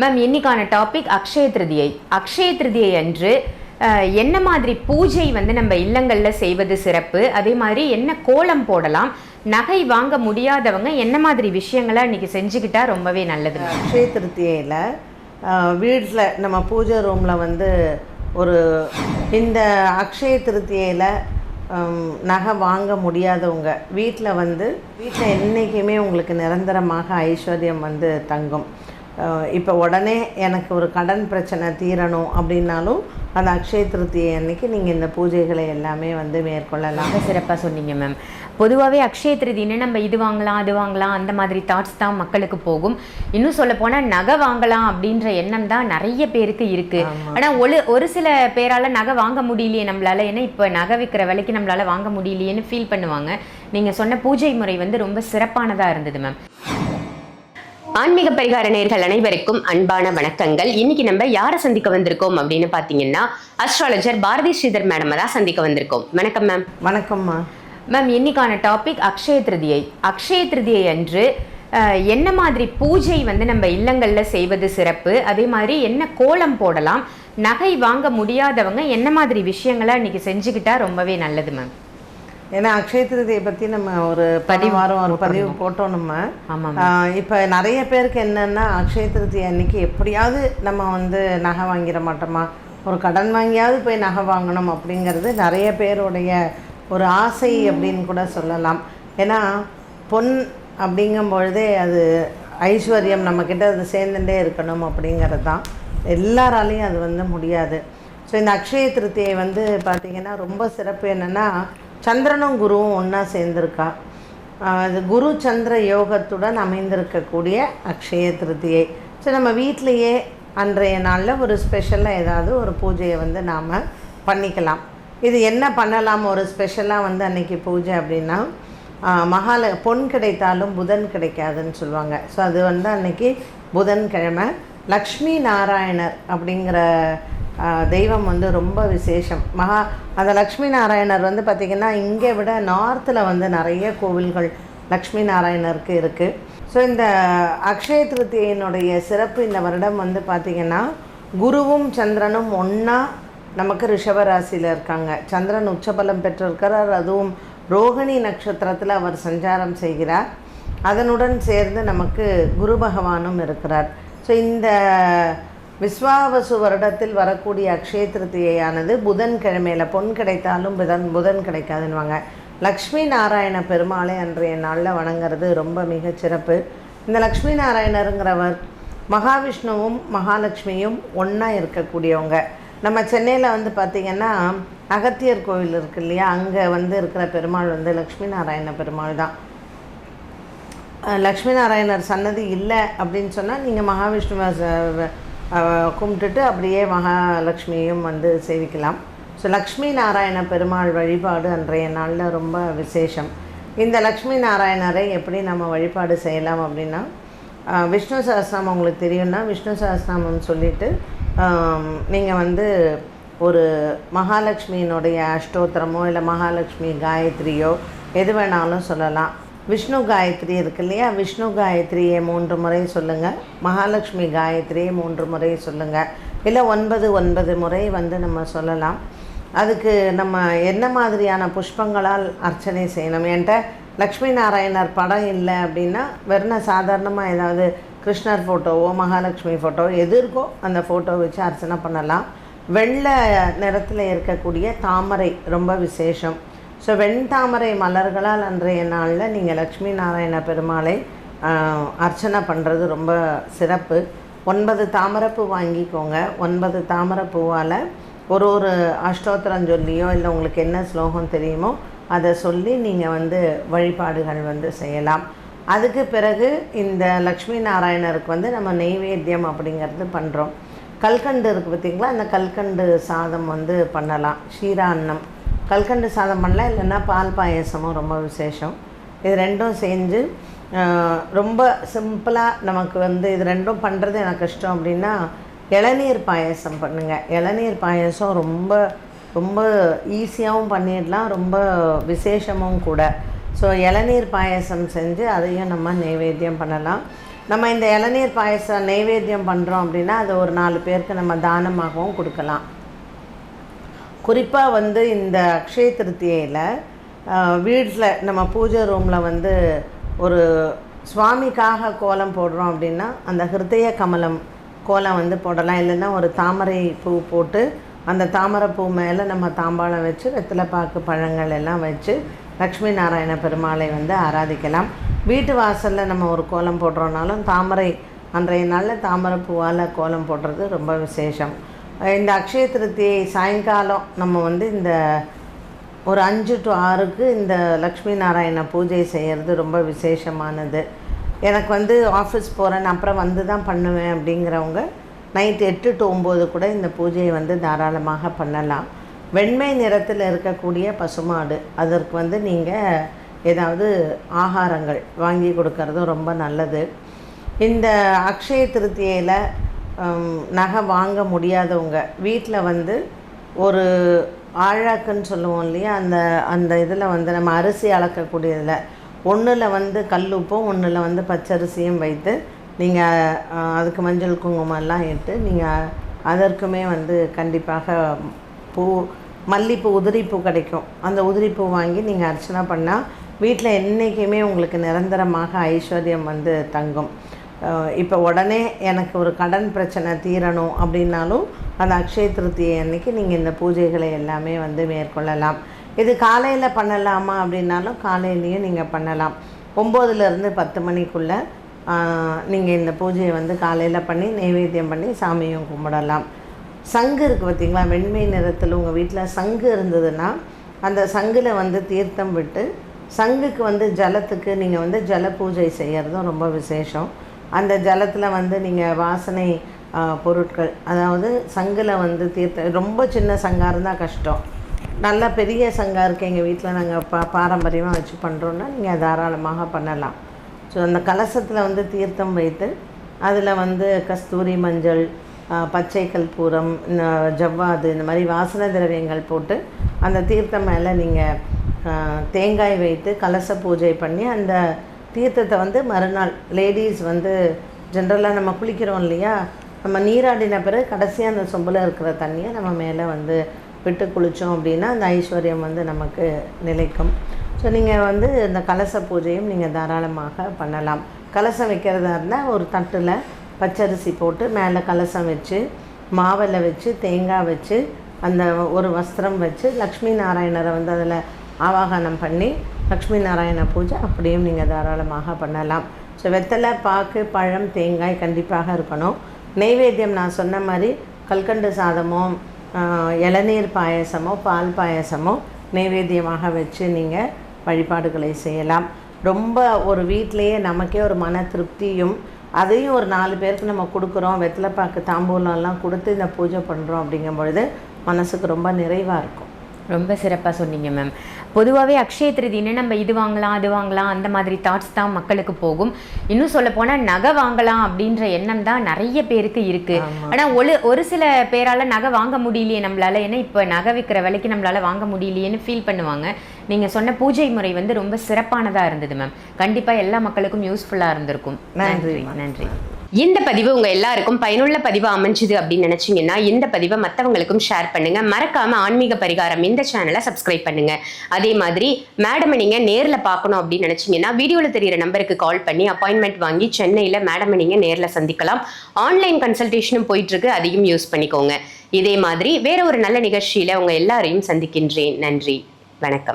Ma'am இன்னைக்கான topic Akshaya Tritiya. Akshaya Tritiya அன்று என்ன மாதிரி பூஜை வந்து நம்ம இல்லங்களில் செய்வது சிறப்பு? அதே மாதிரி என்ன கோலம் போடலாம்? நகை வாங்க முடியாதவங்க என்ன மாதிரி விஷயங்களை இன்னைக்கு செஞ்சுக்கிட்டா ரொம்பவே நல்லது அக்ஷய திருத்தியில் வீட்டில் நம்ம பூஜை ரூமில் வந்து ஒரு இந்த அக்ஷய திருத்தியில் நகை வாங்க முடியாதவங்க வீட்டில் வந்து வீட்டில் என்றைக்குமே உங்களுக்கு நிரந்தரமாக ஐஸ்வர்யம் வந்து தங்கும். இப்போ உடனே எனக்கு ஒரு கடன் பிரச்சனை தீரணும் அப்படின்னாலும் அந்த அக்ஷய திருத்தியை அன்னைக்கு நீங்கள் இந்த பூஜைகளை எல்லாமே வந்து மேற்கொள்ளலாம். சிறப்பாக சொன்னீங்க மேம் பொதுவாகவே அக்ஷய திருதின்னு நம்ம இது வாங்கலாம் அது வாங்கலாம் அந்த மாதிரி தாட்ஸ் தான் மக்களுக்கு போகும். இன்னும் சொல்ல போனால் நகை வாங்கலாம் அப்படின்ற எண்ணம் தான் நிறைய பேருக்கு இருக்கு. ஆனால் ஒரு ஒரு சில பேரால நகை வாங்க முடியலையே நம்மளால ஏன்னா இப்போ நகை விற்கிற விலைக்கு நம்மளால வாங்க முடியலையேன்னு ஃபீல் பண்ணுவாங்க. நீங்க சொன்ன பூஜை முறை வந்து ரொம்ப சிறப்பானதா இருந்தது மேம் ஆன்மீக பரிகார நேர்கள் அனைவருக்கும் அன்பான வணக்கங்கள். இன்னைக்கு நம்ம யாரை சந்திக்க வந்திருக்கோம் அப்படின்னு பார்த்தீங்கன்னா அஸ்ட்ராலஜர் பாரதி ஸ்ரீதர் மேடம் தான் சந்திக்க வந்திருக்கோம். வணக்கம் மேம் வணக்கம்மா. மேம் இன்னைக்கான டாபிக் அக்ஷய திருதியை. அக்ஷய திருதியை அன்று என்ன மாதிரி பூஜை வந்து நம்ம இல்லங்கள்ல செய்வது சிறப்பு? அதே மாதிரி என்ன கோலம் போடலாம்? நகை வாங்க முடியாதவங்க என்ன மாதிரி விஷயங்களை இன்னைக்கு செஞ்சுக்கிட்டா ரொம்பவே நல்லது மேம் ஏன்னா அக்ஷய திருதியை பற்றி நம்ம ஒரு பதிவு வாரம் ஒரு பதிவு போட்டோம் நம்ம. இப்போ நிறைய பேருக்கு என்னென்னா அக்ஷய திருதியை அன்னைக்கு எப்படியாவது நம்ம வந்து நகை வாங்கிட மாட்டோமா? ஒரு கடன் வாங்கியாவது போய் நகை வாங்கணும் அப்படிங்கிறது நிறைய பேருடைய ஒரு ஆசை அப்படின்னு கூட சொல்லலாம். ஏன்னா பொன் அப்படிங்கும் பொழுதே அது ஐஸ்வர்யம் நம்மக்கிட்ட அது சேர்ந்துட்டே இருக்கணும் அப்படிங்கிறது தான். எல்லாராலையும் அது வந்து முடியாது. ஸோ இந்த அக்ஷய திருத்தியை வந்து பார்த்திங்கன்னா ரொம்ப சிறப்பு என்னென்னா சந்திரனும் குருவும் ஒன்றா சேர்ந்துருக்கா. அது குரு சந்திர யோகத்துடன் அமைந்திருக்கக்கூடிய அக்ஷய திருத்தியை ஸோ நம்ம வீட்டிலையே அன்றைய நாளில் ஒரு ஸ்பெஷலாக ஏதாவது ஒரு பூஜையை வந்து நாம் பண்ணிக்கலாம். இது என்ன பண்ணலாம்? ஒரு ஸ்பெஷலாக வந்து அன்றைக்கி பூஜை அப்படின்னா மகால பொன் கிடைத்தாலும் புதன் கிடைக்காதுன்னு சொல்லுவாங்க. ஸோ அது வந்து அன்றைக்கி புதன்கிழமை. லக்ஷ்மி நாராயணர் அப்படிங்கிற தெய்வம் வந்து ரொம்ப விசேஷம். மகா அந்த லக்ஷ்மி நாராயணர் வந்து பார்த்திங்கன்னா இங்கே விட நார்த்தில் வந்து நிறைய கோவில்கள் லக்ஷ்மி நாராயணருக்கு இருக்குது ஸோ இந்த அக்ஷய திருத்தியினுடைய சிறப்பு இந்த வருடம் வந்து பார்த்திங்கன்னா குருவும் சந்திரனும் ஒன்றா நமக்கு ரிஷப ராசியில் இருக்காங்க. சந்திரன் உச்சபலம் பெற்றிருக்கிறார். அதுவும் ரோகிணி நட்சத்திரத்தில் அவர் சஞ்சாரம் செய்கிறார். அதனுடன் சேர்ந்து நமக்கு குரு பகவானும் இருக்கிறார். ஸோ இந்த விஸ்வாவசு வருடத்தில் வரக்கூடிய அக்ஷய புதன் கிழமையில் பொன் கிடைத்தாலும் புதன் புதன் கிடைக்காதுன்னுவாங்க. லக்ஷ்மி நாராயண பெருமாளை அன்றைய நாளில் வணங்குறது ரொம்ப மிக சிறப்பு. இந்த லக்ஷ்மி நாராயணருங்கிறவர் மகாவிஷ்ணுவும் மகாலட்சுமியும் ஒன்றா இருக்கக்கூடியவங்க. நம்ம சென்னையில் வந்து பார்த்திங்கன்னா அகத்தியர் கோவில் இருக்கு இல்லையா? அங்கே வந்து இருக்கிற பெருமாள் வந்து லக்ஷ்மி நாராயண பெருமாள் தான். லக்ஷ்மி நாராயணர் சன்னதி இல்லை அப்படின்னு சொன்னால் நீங்கள் மகாவிஷ்ணுவை கும்பிட்டுட்டு அப்படியே மகாலட்சுமியும் வந்து சேவிக்கலாம். ஸோ லக்ஷ்மி நாராயண பெருமாள் வழிபாடு அன்றைய நாளில் ரொம்ப விசேஷம். இந்த லக்ஷ்மி நாராயணரை எப்படி நம்ம வழிபாடு செய்யலாம் அப்படின்னா விஷ்ணு சஹஸ்ரநாமம் உங்களுக்கு தெரியும்னா விஷ்ணு சஹஸ்ரநாமம் சொல்லிவிட்டு நீங்கள் வந்து ஒரு மகாலட்சுமியினுடைய அஷ்டோத்திரமோ இல்லை மகாலட்சுமி காயத்ரியோ எது வேணாலும் சொல்லலாம். விஷ்ணு காயத்ரி இருக்கு இல்லையா? விஷ்ணு காயத்ரியை மூன்று முறை சொல்லுங்கள் மகாலட்சுமி காயத்ரியை மூன்று முறை சொல்லுங்கள் இல்லை ஒன்பது ஒன்பது முறை வந்து நம்ம சொல்லலாம். அதுக்கு நம்ம என்ன மாதிரியான புஷ்பங்களால் அர்ச்சனை செய்யணும்? என்கிட்ட லக்ஷ்மி நாராயணர் படம் இல்லை அப்படின்னா வெறும் சாதாரணமாக ஏதாவது கிருஷ்ணர் ஃபோட்டோவோ மகாலட்சுமி ஃபோட்டோ எது இருக்கோ அந்த ஃபோட்டோ வச்சு அர்ச்சனை பண்ணலாம். வெள்ளை நிறத்தில் இருக்கக்கூடிய தாமரை ரொம்ப விசேஷம். ஸோ வெண்தாமரை மலர்களால் அன்றைய நாளில் நீங்கள் லக்ஷ்மி நாராயண பெருமாளை அர்ச்சனை பண்ணுறது ரொம்ப சிறப்பு. ஒன்பது தாமரைப்பூ வாங்கிக்கோங்க. ஒன்பது தாமரைப்பூவால் ஒரு ஒரு அஷ்டோத்திரம் சொல்லியோ இல்லை உங்களுக்கு என்ன ஸ்லோகம் தெரியுமோ அதை சொல்லி நீங்கள் வந்து வழிபாடுகள் வந்து செய்யலாம். அதுக்கு பிறகு இந்த லக்ஷ்மி நாராயணருக்கு வந்து நம்ம நெய்வேத்தியம் அப்படிங்கிறது பண்ணுறோம் கல்கண்டு இருக்குது பார்த்திங்களா அந்த கல்கண்டு சாதம் வந்து பண்ணலாம். ஷீரான்னம். கல்கண்டு சாதம் பண்ணலாம் இல்லைன்னா பால் பாயசமும் ரொம்ப விசேஷம். இது ரெண்டும் செஞ்சு ரொம்ப சிம்பிளாக நமக்கு வந்து இது ரெண்டும் பண்ணுறது எனக்கு கஷ்டம் அப்படின்னா இளநீர் பாயசம் பண்ணுங்கள் இளநீர் பாயசம் ரொம்ப ரொம்ப ஈஸியாகவும் பண்ணிடலாம் ரொம்ப விசேஷமும் கூட. ஸோ இளநீர் பாயசம் செஞ்சு அதையும் நம்ம நைவேத்தியம் பண்ணலாம். நம்ம இந்த இளநீர் பாயசம் நைவேத்தியம் பண்ணுறோம் அப்படின்னா அது ஒரு நாலு பேருக்கு நம்ம தானமாகவும் கொடுக்கலாம். குறிப்பாக வந்து இந்த அக்ஷய திருத்தியையில் வீட்டில் நம்ம பூஜை ரூமில் வந்து ஒரு சுவாமிக்காக கோலம் போடுறோம் அப்படின்னா அந்த ஹிருதய கமலம் கோலம் வந்து போடலாம். இல்லைன்னா ஒரு தாமரை பூ போட்டு அந்த தாமரை பூ மேலே நம்ம தாம்பாளம் வச்சு வெத்தலைப்பாக்கு பழங்கள் எல்லாம் வச்சு லக்ஷ்மி நாராயண பெருமாளை வந்து ஆராதிக்கலாம். வீட்டு வாசலில் நம்ம ஒரு கோலம் போடுறோம்னாலும் தாமரை அன்றைய நாளில் தாமரை பூவால் கோலம் போடுறது ரொம்ப விசேஷம். இந்த அக்ஷய திருத்தியை சாயங்காலம் நம்ம வந்து இந்த ஒரு அஞ்சு டு ஆறுக்கு இந்த லக்ஷ்மி நாராயண பூஜை செய்கிறது ரொம்ப விசேஷமானது. எனக்கு வந்து ஆஃபீஸ் போகிறேன் அப்புறம் வந்து தான் பண்ணுவேன் அப்படிங்கிறவங்க நைட் எட்டு டு ஒம்பது கூட இந்த பூஜையை வந்து தாராளமாக பண்ணலாம். வெண்மை நிறத்தில் இருக்கக்கூடிய பசுமாடு அதற்கு வந்து நீங்கள் ஏதாவது ஆகாரங்கள் வாங்கி கொடுக்கறதும் ரொம்ப நல்லது. இந்த அக்ஷய திருத்தியில் நகை வாங்க முடியாதவங்க. வீட்டில் வந்து ஒரு ஆழாக்குன்னு சொல்லுவோம் இல்லையா? அந்த அந்த இதில் வந்து நம்ம அரிசி அளக்கக்கூடியதில். ஒன்றில் வந்து கல் உப்பும் ஒன்றில் வந்து பச்சரிசியும் வைத்து நீங்கள் அதுக்கு மஞ்சள் குங்குமம் எல்லாம் இட்டு நீங்கள் அதற்குமே வந்து கண்டிப்பாக பூ மல்லிப்பூ உதிரிப்பூ கிடைக்கும். அந்த உதிரிப்பூ வாங்கி நீங்கள் அர்ச்சனை பண்ணால் வீட்டில் என்றைக்குமே உங்களுக்கு நிரந்தரமாக ஐஸ்வர்யம் வந்து தங்கும். இப்போ உடனே எனக்கு ஒரு கடன் பிரச்சனை தீரணும் அப்படின்னாலும் அந்த அக்ஷய திருத்தியை அன்னைக்கு நீங்கள் இந்த பூஜைகளை எல்லாமே வந்து மேற்கொள்ளலாம். இது காலையில் பண்ணலாமா அப்படின்னாலும் காலையிலையும் நீங்கள் பண்ணலாம். ஒம்போதுலேருந்து பத்து மணிக்குள்ளே நீங்கள் இந்த பூஜையை வந்து காலையில் பண்ணி நைவேத்தியம் பண்ணி சாமியும் கும்பிடலாம். சங்கு இருக்குது பார்த்தீங்களா வெண்மை நிறத்தில் உங்கள் வீட்டில் சங்கு இருந்ததுன்னா அந்த சங்கில் வந்து தீர்த்தம் விட்டு சங்குக்கு வந்து ஜலத்துக்கு நீங்கள் வந்து ஜல பூஜை செய்கிறதும் ரொம்ப விசேஷம். அந்த ஜலத்தில் வந்து நீங்கள் வாசனை பொருட்கள் அதாவது சங்கில் வந்து தீர்த்த ரொம்ப சின்ன சங்காக இருந்தால் கஷ்டம். நல்ல பெரிய சங்கா இருக்குது எங்கள் வீட்டில் நாங்கள் பா பாரம்பரியமாக வச்சு பண்ணுறோன்னா நீங்கள் தாராளமாக பண்ணலாம். ஸோ அந்த கலசத்தில் வந்து தீர்த்தம் வைத்து அதில் வந்து கஸ்தூரி மஞ்சள் பச்சை கற்பூரம் ஜவ்வாது இந்த மாதிரி வாசனை திரவியங்கள் போட்டு அந்த தீர்த்தம் மேலே நீங்கள் தேங்காய் வைத்து கலச பூஜை பண்ணி அந்த தீர்த்தத்தை வந்து மறுநாள் லேடீஸ் வந்து ஜென்ரலாக நம்ம குளிக்கிறோம் இல்லையா? நம்ம நீராடின பிறகு கடைசியாக அந்த சொம்பில் இருக்கிற தண்ணியை நம்ம மேலே வந்து விட்டு குளித்தோம் அப்படின்னா அந்த ஐஸ்வர்யம் வந்து நமக்கு நிலைக்கும். ஸோ நீங்கள் வந்து இந்த கலச பூஜையும் நீங்கள் தாராளமாக பண்ணலாம். கலசம் வைக்கிறதா இருந்தால் ஒரு தட்டில் பச்சரிசி போட்டு மேலே கலசம் வச்சு மாவில் வச்சு தேங்காய் வச்சு அந்த ஒரு வஸ்திரம் வச்சு லக்ஷ்மி நாராயணரை வந்து அதில் ஆவாகனம் பண்ணி லக்ஷ்மி நாராயண பூஜை அப்படியும் நீங்கள் தாராளமாக பண்ணலாம். ஸோ வெத்தலை பாக்கு பழம் தேங்காய் கண்டிப்பாக இருக்கணும். நெய்வேத்தியம் நான் சொன்ன மாதிரி கல்கண்டு சாதமோ இளநீர் பாயசமோ பால் பாயசமோ நெய்வேத்தியமாக வச்சு நீங்கள் வழிபாடுகளை செய்யலாம். ரொம்ப ஒரு வீட்டிலேயே நமக்கே ஒரு மன திருப்தியும் அதையும் ஒரு நாலு பேருக்கு நம்ம கொடுக்குறோம். வெத்தலைப்பாக்கு தாம்பூலம்லாம் கொடுத்து இந்த பூஜை பண்ணுறோம் அப்படிங்கும் பொழுது மனசுக்கு ரொம்ப நிறைவாக இருக்கும். ரொம்ப சிறப்பாக சொன்னீங்க மேம். பொதுவாகவே அக்ஷய திருதின்னு நம்ம இது வாங்கலாம் அது வாங்கலாம் அந்த மாதிரி தாட்ஸ் தான் மக்களுக்கு போகும். இன்னும் சொல்ல போனால் நகை வாங்கலாம் அப்படின்ற எண்ணம் தான் நிறைய பேருக்கு இருக்கு. ஆனால் ஒரு ஒரு சில பேரால நகை வாங்க முடியலையே நம்மளால. ஏன்னா இப்போ நகை விற்கிற விலைக்கு நம்மளால வாங்க முடியலையேன்னு ஃபீல் பண்ணுவாங்க. நீங்கள் சொன்ன பூஜை முறை வந்து ரொம்ப சிறப்பானதாக இருந்தது மேம் கண்டிப்பாக எல்லா மக்களுக்கும் யூஸ்ஃபுல்லாக இருந்திருக்கும். நன்றி, நன்றி. இந்த பதிவு உங்கள் எல்லாருக்கும் பயனுள்ள பதிவு அமைஞ்சுது அப்படின்னு நினச்சிங்கன்னா இந்த பதிவை மற்றவங்களுக்கும் ஷேர் பண்ணுங்கள் மறக்காமல் ஆன்மீக பரிகாரம் இந்த சேனலை சப்ஸ்கிரைப் பண்ணுங்கள் அதே மாதிரி மேடமை நீங்கள் நேரில் பார்க்கணும் அப்படின்னு நினச்சிங்கன்னா வீடியோவில் தெரியிற நம்பருக்கு கால் பண்ணி அப்பாயின்மெண்ட் வாங்கி சென்னையில் மேடமை நீங்கள் நேரில் சந்திக்கலாம். ஆன்லைன் கன்சல்டேஷனும் போயிட்டுருக்கு அதையும் யூஸ் பண்ணிக்கோங்க. இதே மாதிரி வேற ஒரு நல்ல நிகழ்ச்சியில் உங்கள் எல்லாரையும் சந்திக்கின்றேன். நன்றி. வணக்கம்.